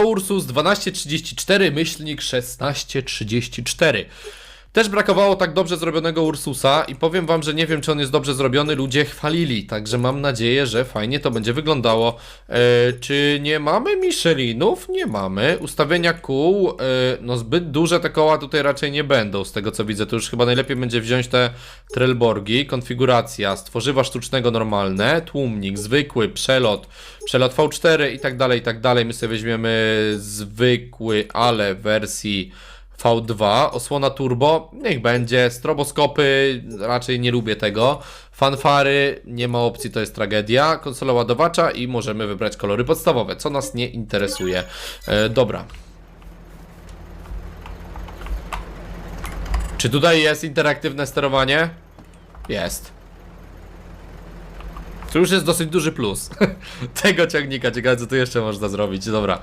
Ursus 1234, myślnik 1634. Też brakowało tak dobrze zrobionego Ursusa i powiem wam, że nie wiem, czy on jest dobrze zrobiony, ludzie chwalili, także mam nadzieję, że fajnie to będzie wyglądało. E, czy nie mamy Michelinów? Nie mamy. Ustawienia kół, e, no zbyt duże te koła tutaj raczej nie będą, z tego co widzę, to już chyba najlepiej będzie wziąć te Trelborgi, konfiguracja, stworzywa sztucznego normalne, tłumnik, zwykły, przelot, przelot V4 i tak dalej, i tak dalej. My sobie weźmiemy zwykły, ale wersji V2, osłona turbo, niech będzie, stroboskopy, raczej nie lubię tego, fanfary, nie ma opcji, to jest tragedia, konsola ładowacza i możemy wybrać kolory podstawowe, co nas nie interesuje. E, dobra. Czy tutaj jest interaktywne sterowanie? Jest. To już jest dosyć duży plus tego ciągnika. Ciekawe, co tu jeszcze można zrobić. Dobra.